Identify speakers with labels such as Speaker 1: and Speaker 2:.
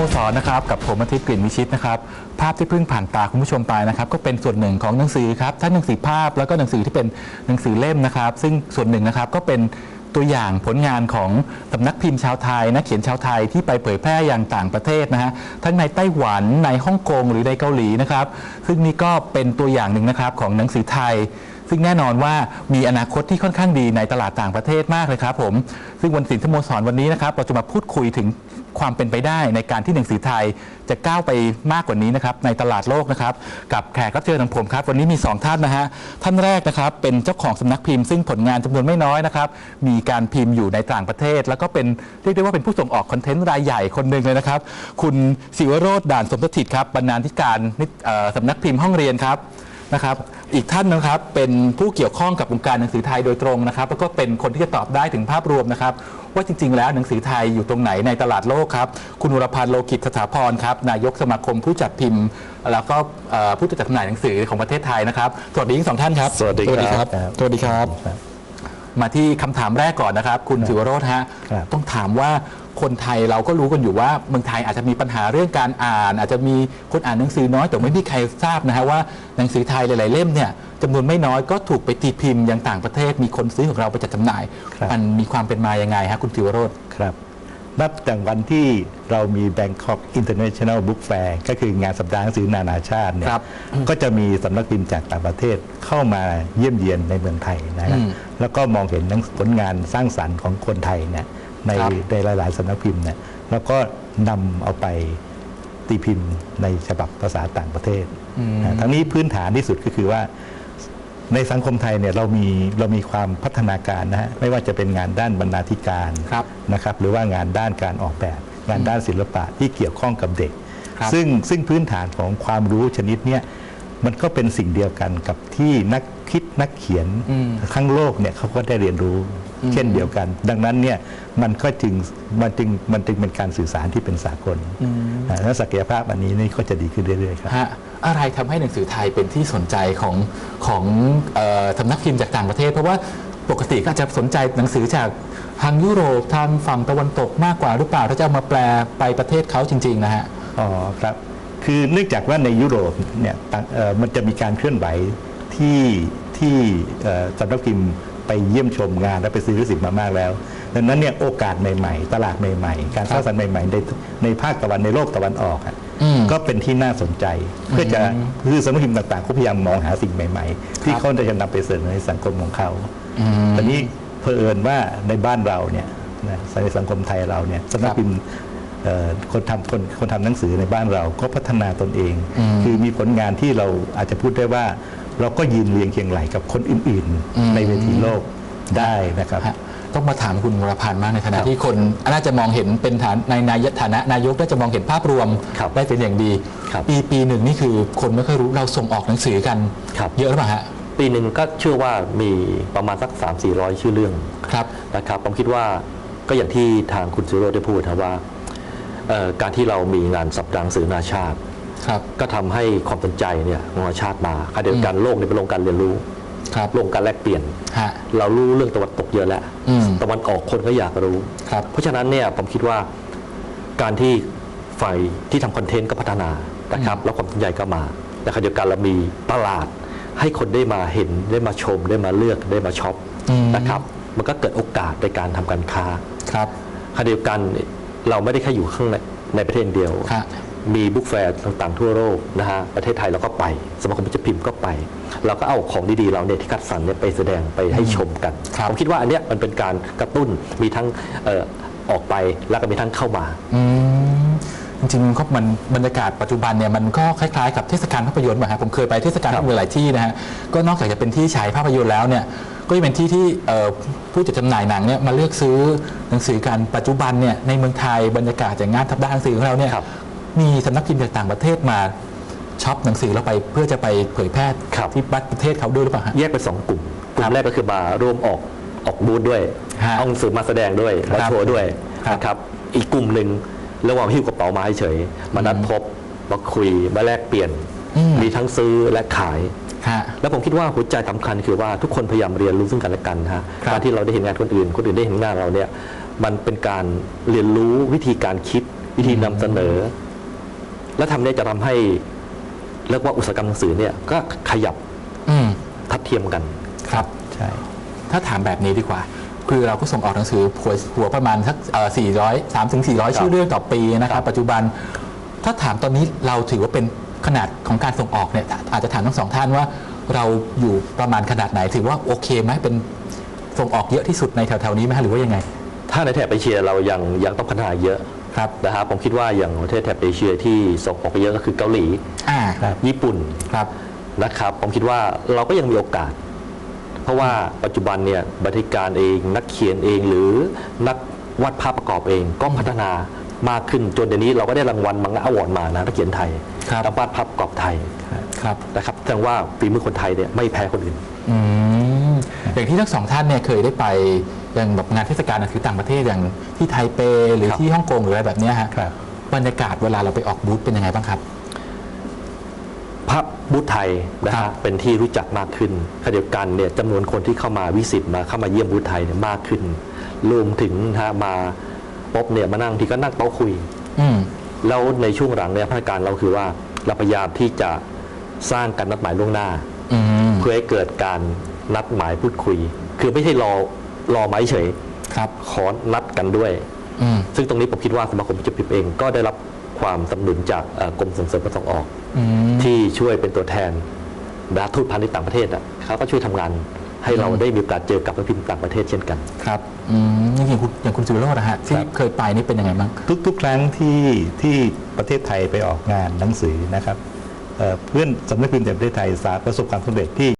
Speaker 1: โมสรนะครับกับผมอาทิตย์กลิ่นวิชิตนะครับภาพที่เพิ่งผ่านตาคุณผู้ชมไปนะครับก็เป็นส่วนหนึ่งของหนังสือครับทั้งหนังสือภาพแล้วก็หนังสือที่เป็นหนังสือเล่มนะครับ ซึ่งส่วนหนึ่งนะครับก็เป็นตัวอย่างผลงานของสำนักพิมพ์ชาวไทยนักเขียนชาวไทยที่ไปเผยแพร่อย่างต่างประเทศนะฮะทั้งในไต้หวันในฮ่องกงหรือในเกาหลีนะครับ ซึ่งนี่ก็เป็นตัวอย่างหนึ่งนะครับของหนังสือไทย ซึ่งแน่นอนว่ามีอนาคตที่ค่อนข้างดีในตลาดต่างประเทศมากเลยครับผมซึ่งวันศิลป์สโมสรวันนี้นะครับเราจะมาพูดคุยถึง ความเป็นไปได้ในการที่หนังสือไทยจะก้าวไปมากกว่านี้นะครับในตลาดโลกนะครับกับแขกรับเชิญของผมครับ วันนี้มี 2 ท่านนะฮะท่านแรกนะครับเป็นเจ้าของสำนักพิมพ์ซึ่งผลงานจำนวนไม่น้อยนะครับมีการพิมพ์อยู่ในต่างประเทศ แล้วก็เป็นเรียกได้ว่าเป็นผู้ส่งออกคอนเทนต์รายใหญ่คนหนึ่งเลยนะครับ คุณศิวโรธด่านสมสถิตครับบรรณาธิการนิตเอ่อสำนักพิมพ์ห้องเรียนครับ นะครับ อีกท่านนะครับเป็นผู้เกี่ยวข้องกับวงการหนังสือไทยโดยตรงนะครับ แล้วก็เป็นคนที่จะตอบได้ถึงภาพรวมนะครับ ว่าจริง ๆ แล้วหนังสือไทยอยู่ตรงไหนในตลาดโลกครับ คุณวรพันธ์โลกิจสถาพรครับนายกสมาคมผู้จัดพิมพ์ แล้วก็เอ่อผู้จัดจำหน่ายหนังสือของประเทศไทยนะครับ สวัสดีทั้งสองท่านครับ
Speaker 2: สวัสดีครับ
Speaker 1: สวัสดีครับ มาที่คำถามแรกก่อนนะครับ คุณศิวโรธฮะ
Speaker 2: ครับ
Speaker 1: ต้องถามว่าคนไทยเราก็รู้กันอยู่ว่าเมืองไทยอาจจะมีปัญหาเรื่องการอ่าน อาจจะมีคนอ่านหนังสือน้อยแต่ไม่มีใครทราบนะฮะว่าหนังสือไทยหลายๆเล่มเนี่ยจำนวนไม่น้อยก็ถูกไปตีพิมพ์ยังต่างประเทศมีคนซื้อของเราไปจัดจำหน่าย
Speaker 2: ครับ
Speaker 1: มันมีความเป็นมายังไงฮะคุณศิวโรธ
Speaker 2: ครับ นับจากวันที่เรามี Bangkok International Book Fair ก็คืองานสัปดาห์หนังสือนานาชาติเนี่ย
Speaker 1: ครับ
Speaker 2: ก็จะมีสำนักพิมพ์จากต่างประเทศเข้ามาเยี่ยมเยียนในเมืองไทยนะฮะ
Speaker 1: อืม
Speaker 2: แล้วก็มองเห็นหนังผลงานสร้างสรรค์ของคนไทยเนี่ยใน
Speaker 1: ครับ
Speaker 2: ในหลาย ๆสำนักพิมพ์เนี่ยแล้วก็นำเอาไปตีพิมพ์ในฉบับภาษาต่างประเทศ
Speaker 1: อืม
Speaker 2: นะทั้งนี้พื้นฐานที่สุดก็คือว่า ในสังคมไทยเนี่ยเรามีเรามีความพัฒนาการนะฮะไม่ว่าจะเป็นงานด้านบรรณาธิการ
Speaker 1: ครับ
Speaker 2: นะครับหรือว่างานด้านการออกแบบ งานด้านศิลปะที่เกี่ยวข้องกับเด็ก
Speaker 1: ครับ
Speaker 2: ซึ่งซึ่งพื้นฐานของความรู้ชนิดเนี้ย มันก็เป็นสิ่งเดียวกันกับที่นักคิดนักเขียน
Speaker 1: อืม
Speaker 2: ทั้งโลกเนี่ยเขาก็ได้เรียนรู้
Speaker 1: อืม
Speaker 2: เช่นเดียวกัน ดังนั้นเนี่ยมันก็จึงมันจึงมันจึงเป็นการสื่อสารที่เป็นสากล
Speaker 1: อืม
Speaker 2: อ่าแล้วศักยภาพอันนี้นี่ก็จะดีขึ้นเรื่อยๆครับ
Speaker 1: ฮะอะไรทำให้หนังสือไทยเป็นที่สนใจของของเออสำนักพิมพ์จากต่างประเทศ เพราะว่าปกติก็อาจจะสนใจหนังสือจากทางยุโรปทางฝั่งตะวันตกมากกว่าหรือเปล่าถ้าจะเอามาแปลไปประเทศเขาจริง ๆ นะฮะ
Speaker 2: อ๋อครับ คือเนื่องจากว่าในยุโรปเนี่ยต่างเอ่อมันจะมีการเคลื่อนไหวที่ที่เอ่อสำนักพิมพ์ไปเยี่ยมชมงานและไปซื้อลิขสิทธิ์มามากแล้ว ดังนั้นเนี่ยโอกาสใหม่ๆ ตลาดใหม่ๆ การสร้างสรรค์ใหม่ๆในในภาคตะวันในโลกตะวันออกอะ
Speaker 1: อืม
Speaker 2: ก็เป็นที่น่าสนใจ เพื่อจะคือสำนักพิมพ์ต่างๆเขาพยายามมองหาสิ่งใหม่ ๆ ที่
Speaker 1: ครับ
Speaker 2: เขาจะนำไปเสนอในสังคมของเขา
Speaker 1: อืม
Speaker 2: ตอนนี้เผอิญว่าในบ้านเราเนี่ยนะในสังคมไทยเราเนี่ยสำนักพิมพ์เอ่อ คนทำคนคนทำหนังสือในบ้านเราก็พัฒนาตนเอง
Speaker 1: อืม
Speaker 2: คือมีผลงานที่เราอาจจะพูดได้ว่า เราก็ยืนเรียงเคียงไหลกับคนอื่น
Speaker 1: อืม
Speaker 2: ๆในเวทีโลกได้นะครับ
Speaker 1: ฮะต้องมาถามคุณวรพันธ์มากในฐานะครับที่คนน่าจะมองเห็นเป็นฐานในนายฐานะนายกน่าจะมองเห็นภาพรวม
Speaker 3: ครับ
Speaker 1: ได้เป็นอย่างดี
Speaker 3: ครับ
Speaker 1: ปีปีหนึ่งนี่คือคนไม่ค่อยรู้เราส่งออกหนังสือกัน
Speaker 3: ครับ
Speaker 1: เยอะหรือเปล่าฮะ
Speaker 3: ปีหนึ่งก็เชื่อว่ามีประมาณสัก 3 4 0 0 ชื่อเรื่อง
Speaker 1: ครับ
Speaker 3: นะครับผมคิดว่าก็อย่างที่ทางคุณซิโรได้พูดนะว่าเอ่อ การที่เรามีงานสัปดาห์หนังสือนานาชาติ
Speaker 1: ครับ
Speaker 3: ก็ทำให้ความสนใจเนี่ยของนานาชาติมาขณะเดียวกันโลกเนี่ยเป็นโลกการเรียนรู้
Speaker 1: ครับ
Speaker 3: โลกการแลกเปลี่ยน
Speaker 1: ฮะ
Speaker 3: เรารู้เรื่องตะวันตกเยอะแล้ว
Speaker 1: อืม
Speaker 3: ตะวันออกคนก็อยากรู้
Speaker 1: ครับ
Speaker 3: เพราะฉะนั้นเนี่ยผมคิดว่าการที่ฝ่ายที่ทำคอนเทนต์ก็พัฒนานะครับแล้วความสนใจก็มาแต่ขณะเดียวกันเรามีตลาดให้คนได้มาเห็นได้มาชมได้มาเลือกได้มาช็อป
Speaker 1: อืม
Speaker 3: นะครับ มันก็เกิดโอกาสในการทำการค้า
Speaker 1: ครับ
Speaker 3: ขณะเดียวกัน เราไม่ได้แค่อยู่ข้างในในประเทศเดียว
Speaker 1: ฮะ
Speaker 3: มีบุ๊กแฟร์ต่างๆทั่วโลกนะฮะประเทศไทยเราก็ไป สมาคมพิพิมพ์ก็ไป เราก็เอาของดีๆเราเนี่ยที่คัดสรรเนี่ยไปแสดงไปให้ชมกัน
Speaker 1: ครับ
Speaker 3: ผมคิดว่าอันเนี้ยมันเป็นการกระตุ้นมีทั้งเอ่อออกไปแล้วก็มีทั้งเข้ามา
Speaker 1: อืม จริงๆก็มันบรรยากาศปัจจุบันเนี่ยมันก็คล้ายๆกับเทศกาลภาพยนตร์มาฮะผมเคยไปเทศกาล
Speaker 3: ครั
Speaker 1: ภา
Speaker 3: บ
Speaker 1: พยนตร์หลายที่นะฮะก็นอกจากจะเป็นที่ฉายภาพยนตร์แล้วเนี่ยก็จะเป็นที่ที่เอ่อผู้จัดจำหน่ายหนังเนี่ยมาเลือกซื้อหนังสือกันปัจจุบันเนี่ยในเมืองไทยบรรยากาศจากงานทับด้านหนังสือของเราเนี่ย
Speaker 3: ครับ
Speaker 1: มีสำนักพิมพ์จากต่างประเทศมาช็อปหนังสือเราไปเพื่อจะไปเผยแพร่
Speaker 3: ครับ
Speaker 1: ที่ประเทศเขาด้วยหรือเปล่าฮะ
Speaker 3: แยกเป็นสองกลุ่มกลุ่
Speaker 1: ครั
Speaker 3: ม
Speaker 1: บ
Speaker 3: แรกก็คือมาร่วมออกออกบูธด้วย
Speaker 1: ฮะ
Speaker 3: เอาหนังสือมาแสดงด้วยมา
Speaker 1: ครับ
Speaker 3: โชว์ด้วย
Speaker 1: ครับ
Speaker 3: นะครับอีกกลุ่มหนึ่ง ระหว่างหิ้วกระเป๋ามาเฉยๆมานัดพบมาคุยมาแลกเปลี่ยน
Speaker 1: อืม
Speaker 3: มีทั้งซื้อและขาย
Speaker 1: ฮะ
Speaker 3: แล้วผมคิดว่าหัวใจสำคัญคือว่าทุกคนพยายามเรียนรู้ซึ่งกันและกันนะฮะ
Speaker 1: ครับ
Speaker 3: การที่เราได้เห็นงานคนอื่น คนอื่นได้เห็นงานเราเนี่ยมันเป็นการเรียนรู้วิธีการคิดวิธีนำเสนอ และทำเนี่ยจะทำให้เรียกว่าอุตสาหกรรมหนังสือเนี่ยก็ขยับ
Speaker 1: อืม
Speaker 3: ทัดเทียมกัน
Speaker 1: ครับ
Speaker 2: ใช่
Speaker 1: ถ้าถามแบบนี้ดีกว่า คือเราก็ส่งออกหนังสือหัวหัวประมาณสักสี่ร้อยสามถึงสี่ร้อยชื่อเรื่องต่อปีนะครับปัจจุบัน ถ้าถามตอนนี้เราถือว่าเป็นขนาดของการส่งออกเนี่ยอาจจะถามทั้งสองท่านว่า เราอยู่ประมาณขนาดไหน ถือว่าโอเคไหมเป็นส่งออกเยอะที่สุดในแถวๆนี้ไหมฮะหรือว่ายังไง
Speaker 3: ถ้าในแถบเอเชียเรายังยังต้องพัฒนาเยอะ
Speaker 1: ครับ
Speaker 3: นะครับผมคิดว่าอย่างประเทศแถบเอเชียที่ส่งออกไปเยอะก็คือเกาหลี
Speaker 1: อ่า
Speaker 2: ครับ
Speaker 3: ญี่ปุ่น
Speaker 1: ครับ
Speaker 3: นะครับผมคิดว่าเราก็ยังมีโอกาส เพราะว่าปัจจุบันเนี่ยบริการเอง นักเขียนเองหรือนักวาดภาพประกอบเองก็พัฒนามากขึ้นจนเดี๋ยวนี้เราก็ได้รางวัลมังงะอวอร์ดมานะนักเขียนไทย
Speaker 1: ครับ
Speaker 3: นักวาดภาพประกอบไทย
Speaker 1: ครับ
Speaker 3: นะครับแสดงว่าฝีมือคนไทยเนี่ยไม่แพ้คนอื่น
Speaker 1: อืมอย่างที่ทั้งสองท่านเนี่ยเคยได้ไปอย่างแบบงานเทศกาลหนังสือต่างประเทศอย่างที่ไทเปหรือ
Speaker 3: ครับ
Speaker 1: ที่ฮ่องกงหรืออะไรแบบเนี้ยฮะ
Speaker 2: ครับ
Speaker 1: บรรยากาศเวลาเราไปออกบูธเป็นยังไงบ้างครับ
Speaker 3: ภาพ บูธไทยนะ
Speaker 1: ครั
Speaker 3: ฮะ
Speaker 1: บ
Speaker 3: เป็นที่รู้จักมากขึ้นขณะเดียวกันเนี่ยจำนวนคนที่เข้ามาวิสิตมาเข้ามาเยี่ยมบูธไทยเนี่ยมากขึ้นรวมถึงนะฮะมาป๊บเนี่ยมานั่งที่ก็นั่งโต๊ะคุย
Speaker 1: อืม
Speaker 3: แล้วในช่วงหลังเนี่ยพัฒนาการเราคือว่าเราพยายามที่จะสร้างการนัดหมายล่วงหน้า
Speaker 1: อืม
Speaker 3: เพื่อให้เกิดการนัดหมายพูดคุย คือไม่ใช่รอรอไม้เฉย
Speaker 1: ครับ
Speaker 3: ขอนัดกันด้วย
Speaker 1: อืม
Speaker 3: ซึ่งตรงนี้ผมคิดว่าสมาคมจิบเองก็ได้รับความสนับสนุนจากเอ่อกรมส่งเสริมการส่งออก
Speaker 1: อืม
Speaker 3: ที่ ช่วยเป็นตัวแทนดาทูตพาณิชย์ต่างประเทศอะเขาก็ช่วยทำงานให้เรา
Speaker 1: อืม
Speaker 3: ได้มีโอกาสเจอกับนักพิมพ์ต่างประเทศเช่นกัน
Speaker 1: ครับอืมอย่างคุณอย่างคุณสุวิโรจน์นะฮะที่
Speaker 2: ครับ
Speaker 1: เคยไปนี่เป็นยังไงบ้าง
Speaker 2: ทุก ๆ ครั้งที่ที่ประเทศไทยไปออกงานหนังสือนะครับเอ่อเพื่อนสำนักพิมพ์แห่งประเทศไทยสาประสบความสำเร็จที่